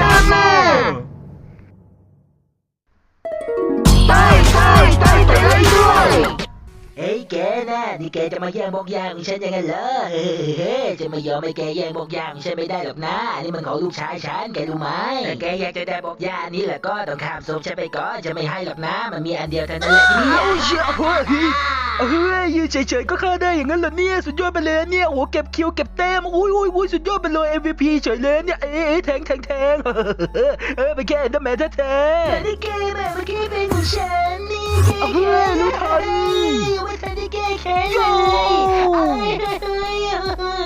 ตามมาใต้ใต้ใต้ไปเลยด้วยเฮ้ยแกนะนี่แกจะมาแย่งบกยางของฉันยังไงเหรอเฮ้ยจะไม่ยอมให้แกแย่งบกยางของฉันไม่ได้หรอกนะนี่มันของลูกชายฉันแกรู้ไหมถ้าแกอยากจะได้บกยานี้แหละก็ต้องข้ามศพฉันไปก่อนจะไม่ให้หรอกนะ มันมีอันเดียวเท่านั้นแหละที่นี่อ้าวเชี่ย เฮ้ยเฮ้ยยืนเฉยๆก็ฆ่าได้อย่างนั้นเหรอเนี่ยสุดยอดไปเลยเนี่ยโอ้โหเก็บคิวเก็บแต้มอุ้ยอุ้ยอุ้ยสุดยอดไปเลย MVP เฉยเลยเนี่ยเอ้ยแทงแทงแทงเออไปแค่เอ็นเดอร์แมนแท้แต่นี่แกแบบเมื่อกี้เป็นของฉันนี่แกเฮ้ยรู้ทันไม่ทันได้แก้แค้นเลโย่ยเอ้ยเอ้ยเอ้ย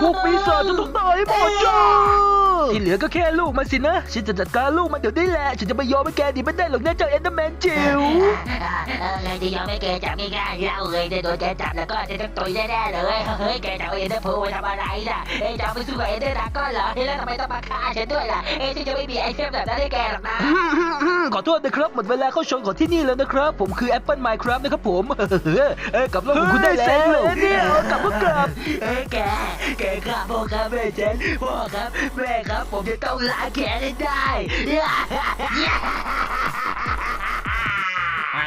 พวกปีศาจจะต้องตายหมดจ้า ที่เหลือก็แค่ลูกมันสินะ ฉันจะจัดการลูกมันเดี๋ยวนี้แหละ ฉันจะไม่ยอมให้แกหนีไม่ได้หรอกนะเจ้าเอ็นเดอร์แมนจิ๋วเออไงจะยอมให้แกจับง่ายๆเราเลยจะโดนแกจับแล้วก็จะต้องตุยแน่ๆเลย เฮ้ยแกจะเอาเอ็นเดอร์โพลไปทำอะไรล่ะเอ้ยจะเอาไปสู้กับเอ็นเดอร์ดราก้อนเหรอเฮ้ยแล้วทำไมต้องมาฆ่าฉันด้วยล่ะ เอ้ยฉันจะไม่มีไอเทมแบบนั้นให้แกหรอกนะ ขอโทษนะครับหมดเวลาเข้าชมของที่นี่แล้วนะครับ ผมคือ Apple Minecraft นะครับผมเอ้ยกลับรถของคุณได้แล้วเนี่ยกลับก็กลับเอ้ยแกแกครับพ่อครับแม่ฉันพ่อครับแม่ครับผมจะต้องล้างแขนให้ได้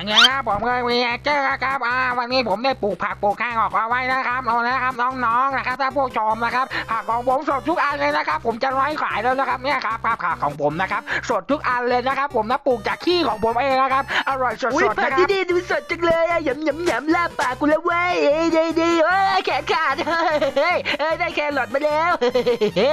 อันนี้ครับผมเคยมีเจอครับอ่าวันนี้ผมได้ปลูกผักปลูกข้างออกเอาไว้นะครับเอานะครับน้องๆนะครับถ้าผู้ชมนะครับผักของผมสดทุกอันเลยนะครับ ผมจะไว้ขายแล้วนะครับเนี่ยครับผักผักของผมนะครับสดทุกอันเลยนะครับ ผมนะปลูกจากขี้ของผมเองนะครับอร่อยสอุ้ยดๆผันะกครัที่บนี่ดูสดจังเลยอะหยำหยำหยำลาบปากกูแล้วเว้ยเอ้ยดีดีเอ้ยแขนขาดเฮ้ยเฮ้ยเอ้ยได้แครอทมาแล้วเฮ้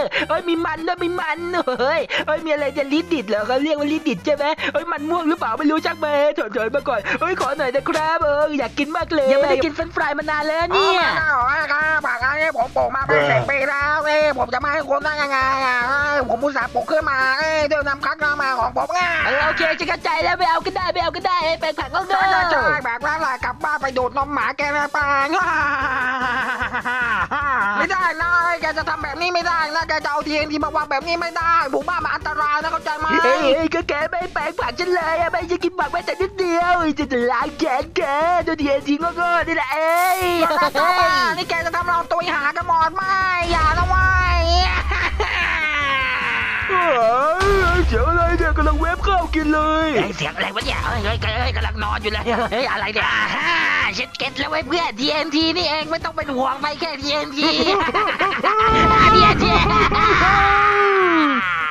ยเอ้ยมีมันด้วยมีมันเฮ้ยเอ้ยมีอะไรจะลิดดิดเหรอเขาเรียกว่าลิดดิดใช่ไหมเอ้ยมันม่วงหรือเปล่าไม่รู้จักไหมถอยถอยมาก่อนเอ้ยขอหน่อยนะครับเอออยากกินมากเลยยังไม่ได้กินเฟรนช์ฟรายมานานแล้วเนี่เนี่ยยครับผักอันนี้ผมปลูกมาเป็นสิบปีแล้วเอ้ยผมจะมาให้คนได้ยังไงอะเอ้ยผมอุตส่าห์ปลูกขึ้นมาเอ้ยด้วยน้ำคักน้ำมาของผมไงเออโอเคจะกระจายแล้วไปเอาก็ได้ไปเอาก็ได้ไอ้แปลงผักก็เด้ใช่ใช่ใช่อแบบนั้นแหละกลับบ้านไปดูดนมหมาแกนะปางไม่ได้นะแกจะทำแบบนี้ไม่ได้นะแกจะเอาทีเอ็นทีมาวางแบบนี้ไม่ได้หมู่บ้านมันอันตรายนะเข้าใจไหมเฮ้ยเฮ้ยก็แกไม่แปลงผักฉันเลยอะไม่จะกินผักแม้แต่นิดเดียวจะจะล้างแขนแกดูดีทีงก็นี่แหละเอ้ยนี่แกจะทำเราตัวหากันหมดไหมอย่านะเว้ยเฮ้ยเสียงอะไรเนี่ยกำลังเวฟข้าวกินเลยเฮ้ยเสียงอะไรวะเนี่ยเฮ้ยเฮ้ยเฮ้ยกำลังนอนอยู่เลยเฮ้ยอะไรเนี่ยอ่าฮ่าฉันเก็ตแล้วเว้ยเพื่อน TNT นี่เองไม่ต้องเป็นห่วงไปแค่ TNT TNT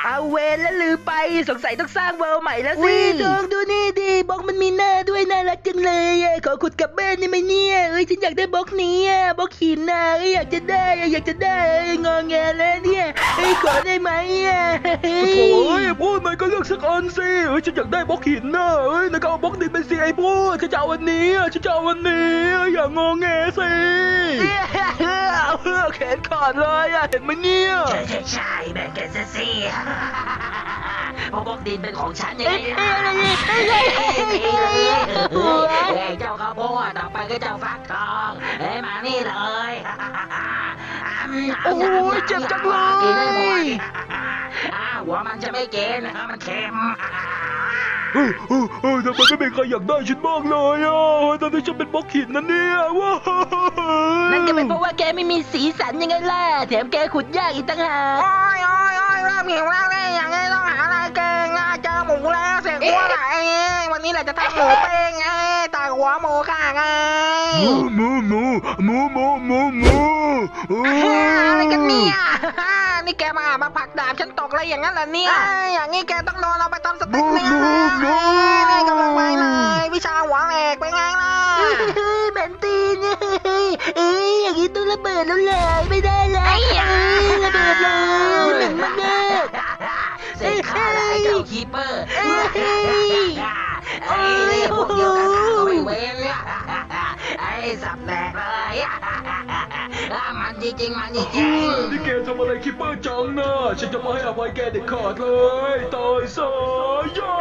เอาเวนแล้วลือไปสงสัยต้องสร้างเวิลด์ใหม่แล้วสิดองดูนี่ดิบล็อกมันมีหน้าด้วยน่ารักจังเลยอะขอขุดกลับบ้านได้ไหมเนี่ยเอ้ยฉันอยากได้บล็อกนี้อะบล็อกหินนะเอ้ยอยากจะได้อะอยากจะได้เอ้ยงอแงแล้วเนี่ยเอ้ย ขอได้ไหมอะโอ้ยพูดมันก็เลือกสักอันสิเอ้ยฉันอยากได้บล็อกหินนะเอ้ยแล้วก็เอาบล็อกดินเป็นสิไอ้พูดฉันจะเอาวันนี้อะฉันจะเอาวันนี้อย่างงอแงสิแขนขาดเลยอะเห็นไหมเนี่ยใช่ใช่ใช่แบ่งกันซะสิเพราะพวกดินเป็นของฉันยังไงเอ้ยล่ะเอ้ยเอ้ยเอ้ยเอ้ยเอ้ยเอ้ยเอ้ยเจ้าข้าวโพดต่อไปก็เจ้าฟักทองเอ้ยมานี่เลย โอ้ยเจ็บจังเลยกินให้หมดอ่าหัวมันจะไม่กินมันเค็มเฮ้ยเฮ้ยเฮ้ยทำไมไม่มีใครอยากได้ฉันบ้างเลยอะตอนนี้ฉันเป็นบล็อกหินนะเนี่ยว้าวนั่นก็เป็นเพราะว่าแกไม่มีสีสันยังไงล่ะ แถมแกขุดยากอีกต่างหาก เริ่มหิวแล้วเนี่ยอย่างนี้ต้องหาอะไรแกงอะเจอหมูแล้วเสียหัวไหนวันนี้แหละจะทำหมูเป้งไงตายหัวหมูข้าไงหมูหมูหมูหมูหมูหมูหมูอะไรกันเนี่ยนี่แกมามาผักดาบฉันตกเลยอย่างนั้นเหรอเนี่ยอย่างนี้แกต้องโดนเอาไปทำสเต็กเนื้อนี่กำลังไปเลยวิชาหัวแหลกไปไงล่ะแบนตีน ระเบิดแล้วเลยไม่ได้แล้วเอ้ยระเบิดเลยหนึ่งมันเด้อเสร็จข้าแล้วไอ้เจ้าคีเปอร์เอ้ยไอ้เนี่ยพวกเดียวกันข้าก็ไม่เว้นไอ้สับแตกเลยมันจริงๆมันจริงนี่แกทำอะไรคิปเปอร์จังนะฉันจะไม่ให้อภัยแกเด็ดขาดเลยตายซะย่า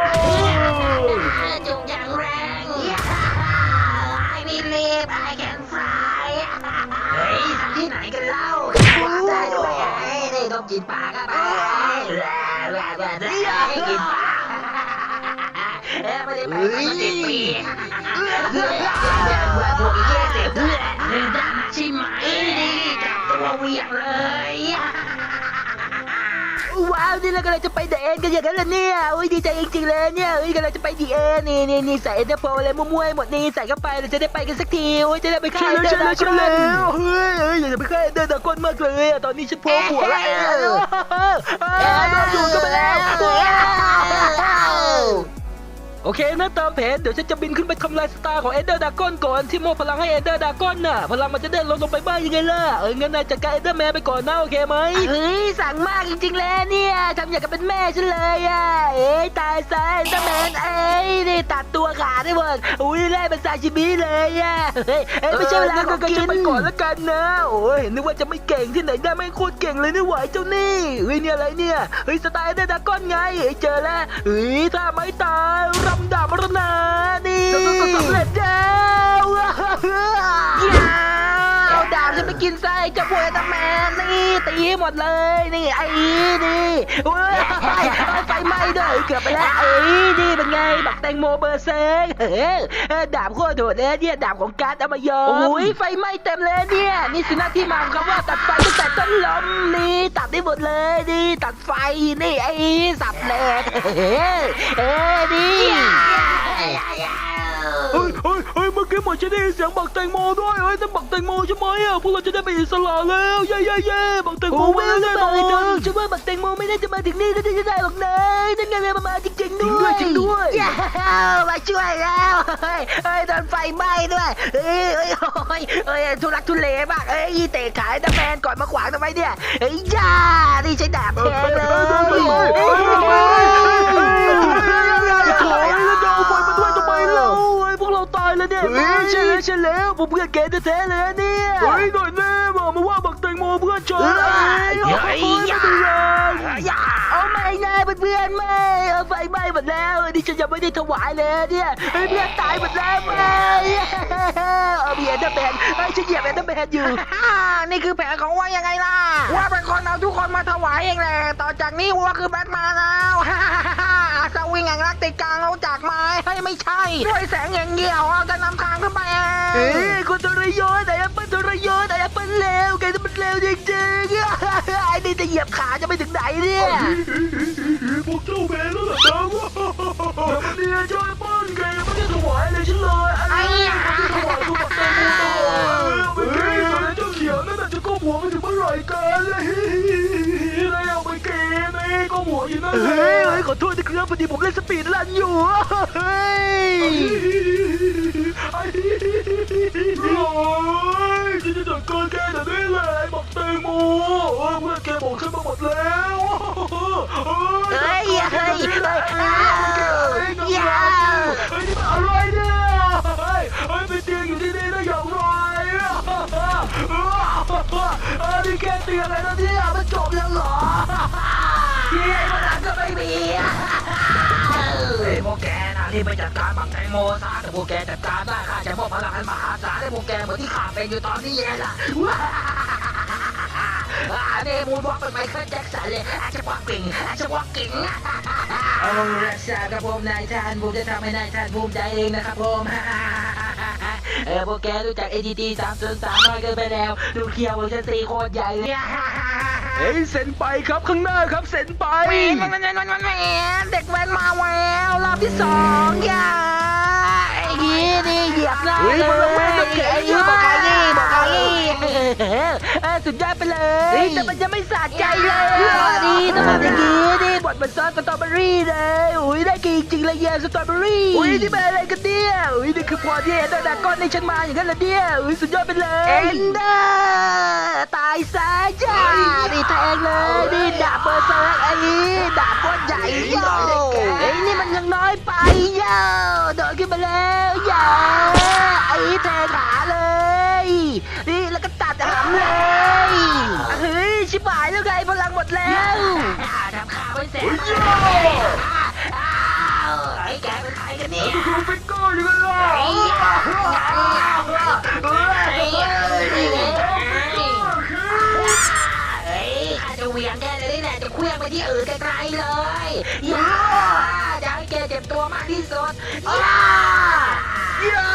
ๆจุกอย่างแรง I believe I can fly เฮ้ย ที่ไหนกันเล่าว้าได้ด้วยไอ้นี่ต้องกินปลาก็ไปแหละแหละแหละให้กินปลาเอ้ยไม่ได้ไปมาสิบปีเฮ้ยว่าพวกอีเหี้ยเจ็บด้วยได้ใช่ไหมจับตัวเวี่ยงเลยโอ้ ว้าวนี่เรากำลังจะไปเดอะเอ็นกันอย่างนั้นเหรอเนี่ยอุ้ยดีใจจริงๆเลยเนี่ยอุ้ยกำลังจะไปดีเอ็นนี่นี่นี่ใส่เอ็นเตอร์โฟอะไรมั่วๆหมดนี่ใส่เข้าไปเราจะได้ไปกันสักทีอุ้ยจะได้ไปฆ่าเอ็นเดอร์ดากอนเฮ้ยเฮ้ยอยากจะไปฆ่าเอ็นเดอร์ดากอนมากเลยอะตอนนี้ฉันโผล่หัวแล้ว อเคนะตามแผนเดี๋ยวฉันจะบินขึ้นไปทำลายสตาร์ของเอ็นเดอร์ดากอนก่อนที่โมพลังให้เอ็นเดอร์ดากอนน่ะ พลังมันจะได้ลดลงไปบ้างยังไงล่ะ เอองั้นนายจัดการเอ็นเดอร์แมนไปก่อนนะโอเคไหมเฮ้ยสั่งมากจริงๆเลยเนี่ยทำอย่างกับเป็นแม่ฉันเลยอะเอ้ยตายซะเอ็นเดอร์แมนเอ้ยนี่ตัดตัวขาดได้หมดอุ้ยไล่เป็นซาชิมิเลยอะเฮ้ยเอ้ยไม่ใช่เวลาของกินไปก่อนแล้วกันนะโอ้ยนึกว่าจะไม่เก่งที่ไหนได้ไม่โคตรเก่งเลยนี่หวายเจ้านี่เฮ้ยเนี่ยอะไรเนี่ยเฮ้ยสไตล์เอ็นเดอร์ดากอนไงเฮ้ยเจอแล้วเฮ้ยถ้าไม่ตายรำดาบมรณ กินไส้เจ้าพวกเอ็นเดอร์แมนนี่ตีหมดเลย นี่ไอ้นี่เว้ยไฟไหม้ด้วยเกือบไปแล้วเอ้นี่เป็นไงบักแตงโมเบอร์เซงเฮ้ยดาบโคตรโดดเลยเนี่ยดาบของการ์ดเอามายอมโอ้ยไฟไหม้เต็มเลยเนี่ยนี่สินะที่มาของคำว่าตัดไฟตั้งแต่ต้นลมนี่ตัดได้หมดเลยนี่ตัดไฟนี่ไอ้สับแหลกเฮ้ยเอ้ยนี่ เฮ้ยเมื่อกี้เหมือนจะได้ยินเสียงบักแตงโมด้วยเฮ้ยนั่นบักแตงโมใช่ไหมอะพวกเราจะได้ไปอิสระแล้วเย้เย้เย้บักแตงโมมาแน่นอนฉันว่าบักแตงโมไม่น่าจะมาถึงนี่ก็จะได้หรอกนะนั่นไงมันมาจริงๆด้วยจริงด้วยมาช่วยแล้วเฮ้ยเฮ้ยโดนไฟไหม้ด้วยเฮ้ยเฮ้ยเฮ้ยเฮ้ยทุลักทุเลมากเฮ้ยเตะขายตะแมนก่อนมาขวางทำไมเนี่ยเฮ้ยย่านี่ใช้ดาบแทงเลย ใช่แล้วใช่แล้วผมเพื่อนแกแท้ๆเลยนะเนี่ย เฮ้ยหน่อยแน่บอกมาว่าบักแตงโมเพื่อนฉันเฮ้ยไม่เป็นไรเอาไม่นะเพื่อนๆไม่เอาไฟไหม้หมดแล้วนี่ฉันยังไม่ได้ถวายเลยเนี่ยเฮ้ยเพื่อนตายหมดแล้วไม่เอาเบียร์เดอร์แมนเฮ้ยฉันเหยียบเอ็นเดอร์แมนอยู่นี่คือแผนของว่ายังไงล่ะว่าเป็นคนเอาทุกคนมาถวายเองแหละต่อจากนี้ว่าคือแบทแมนแล้ว สวิงแห่งรักติดกลางเอาจากไม้เฮ้ยไม่ใช่ ด้วยแสงอย่างเดียวเราจะนำทางขึ้นไปเองเอ้ยคุณทรยศไอ้แอปเปิ้ลทรยศไอ้แอปเปิ้ลเลวแกจะเป็นเลวจริงๆไอ้นี่จะเหยียบขาจะไปถึงไหนเนี่ยพวกเจ้าแพ้แล้วเหรอครับเนี่ยเจ้าแอปเปิ้ลแกยังไม่ได้ถวายเลยฉันเลยไอ้เนี่ยถวายตัวแตงโมต่อไม่เก่งเลยเจ้าเขียวนั่นน่ะจะก้มหัวไปถึงเมื่อไหร่กันเลยอะไรเอาไปเกมไอ้ก้มหัวอยู่นั่นเฮ้ยขอโทษนะ ครับพอดีผมเล่นสปีดรันอยู่เฮ้ยโอยฉันจะจัดการแกเดี๋ยวนี้เลยบอกแตงโมเออเพื่อนแกบอกฉันมาหมดแล้วเฮ้ยเฮ้ยเฮ้ยอย่าเฮ้ยนี่มันอะไรเนี่ยเฮ้ยเฮ้ยไปเตียงอยู่ที่นี่ได้อย่างไรออนี่แกเตียงอะไรนะเนี่ย วกแกนะรีบไปจัดการบักแตงโมซะแต่พวกแกจัดการได้ข้าจะมอบพลังอันมหาศาลให้พวกแกเหมือนที่ข้าเป็นอยู่ตอนนี้ไงล่ะว้าเดมูนวอล์กเป็นไมเคิลแจ็คสันเลยอาจจะวอกกิ่งอาจจะวอกกิ่งเอาละชาครับผมนายท่านผมจะทำให้นายท่านภูมิใจเองนะครับผมเออพวกแกรู้จัก ATT 303น้อยเกินไปแล้วดูเคียวเวอร์ชัน4โคตรใหญ่เลย เฮ้ยเซ็นไปครับข้างหน้าครับเซ็นไปมันมันมันมันมันเด็กแว้นมาแล้วรอบที่สองอย่าไอ้ยี่นี่เหยียบหน้าเลยเลมันละเว้นยแบบแขนไอ้อยู่ยี่บบอกไอ้นี่ยี่บอกไอ้นี่ยี่สุดยอดไปเลยแต่มันจะไม่สะใจเลยดี ซอสสตรอเบอรี่เลยอุ้ยได้กินจริงๆเลยแยมสตรอเบอรี่อุ้ยนี่เป็นอะไรกันเนี่ยอุ้ยนี่คือพอที่เอ็นเดอร์ดากอนในฉันมาอย่างนั้นเหรอเนี่ยอุ้ยสุดยอดไปเลยเอ็นเดอร์ตายซะจ้านี่แทงเลยนี่ดาบเบอร์เซอร์ไอ้นี่ดาบก้อนใหญ่โย่เอ้ยนี่มันยังน้อยไปโย่โดดขึ้นมาแล้วโย่ ไอ้แกเป็นใครกันเนี่ยดูฟิกเกอร์อยู่กันล่ะจะเวียงแกเลยนี่แหละจะเคลื่อนไปที่อื่นไกลๆเลยย่าจะให้แกเจ็บตัวมากที่สุดย่า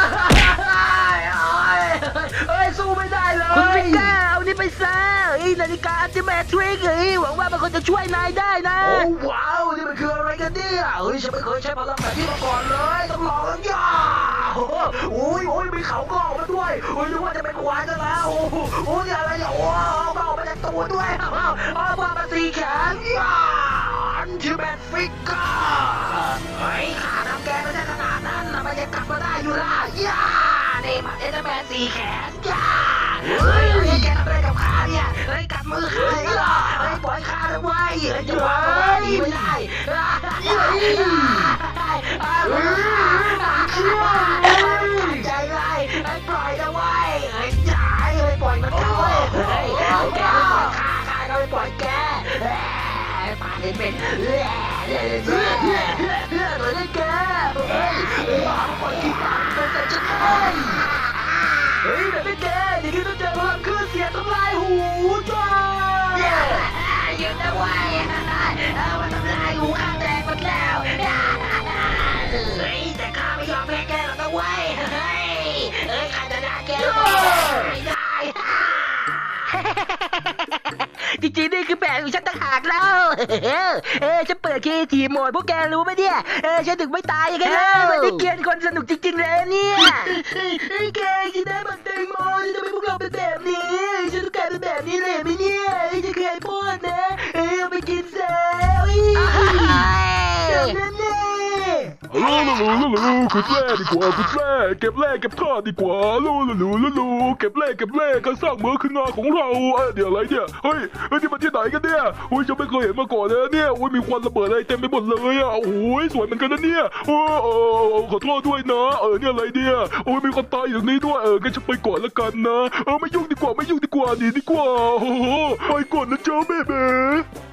เย้โอ้ยเฮ้ยสู้ไม่ได้เลย คุณฟิกเกอร์เอานี่ไปซะไอ้ยนาฬิกาอัลติเมทริกเอ้ยหวังว่ามันคงจะช่วยนายได้นะ โอ้ว้าว นี่มันคืออะไรกันเนี่ยเฮ้ยฉันไม่เคยใช้พลังแบบนี้มาก่อนเลย ต้องลองแล้วย่าโอ้โหโอ้ยโอ้ยมีเขาก็ออกมาด้วยโอ้ยนึกว่าจะเป็นควายซะแล้ว โอ้โหโอ้ยอะไรเนี่ยโอ้ก็ออกมาจากตัวด้วยอ้าวอ้าวมาเป็นสีแขนย่าอันที่แมนฟิกเกอร์เฮ้ยขาทำแกไม่ได้ขนาดนั้นนะมันยังกลับมาได้อยู่ล่ะย่านี่มัน เอ็นเตอร์แมนสี่แขนย่าเฮ้ยเฮ้ยแกทำอะไรกับขาเนี่ยเฮ้ยกัดมือขาเนี่ยเหรอเฮ้ยปล่อยขาทำไมเฮ้ยจะวางมันดีไม่ได้เฮ้ยใจไรไอ้ปล่อยนะเว้ยไอ้จ่ายไอ้ยปล่อยมันเข้าเว้ยเฮ้ยแกปล่อยข้าข้าก็ไม่ปล่อยแก ปาดเป็นเลือดเลือดเลือดเลือดเลือดเลยแกเฮ้ยหมาปล่อยกินปากเป็นแต่ฉันเลย จริงๆนี่คือแผนของฉันต่างหากแล้ว เออฉันเปิดคีทีโหมดพวกแกรู้ไหมเนี่ย เออฉันถึงไม่ตายยังไงล่ะมันได้เกียนคนสนุกจริงๆเลยเนี่ยไอ้แกจะได้บัตรแตงโมจะทำให้พวกเราเป็นแบบนี้ฉันต้องการเป็นแบบนี้เลยไหมเนี่ยจะเคยพูดนะ เออเอาไปกินซะอุ้ยแบบนั้นเนี่ย ลูลูลูลูลูขุดแร่ดีกว่าขุดแร่เก็บแร่เก็บท่อดีกว่าลูลูลูลูลูเก็บแร่เก็บแร่กันสร้างเมืองขึ้นมาของเราเอ้ยเดี๋ยวอะไรเนี่ยเฮ้ยเฮ้ยนี่มันที่ไหนกันเนี่ยโอ้ยฉันไม่เคยเห็นมาก่อนเลยนะเนี่ยโอ้ยมีควันระเบิดอะไรเต็มไปหมดเลยอะโอ้ยสวยเหมือนกันนะเนี่ยโอ้เออขอโทษด้วยนะเออเนี่ยอะไรเนี่ยโอ้ยมีคนตายอยู่ตรงนี้ด้วยเอองั้นฉันไปก่อนละกันนะเออไม่ยุ่งดีกว่าไม่ยุ่งดีกว่าหนีดีกว่าโอ้โหไปก่อนนะเจ้าแม่เบ้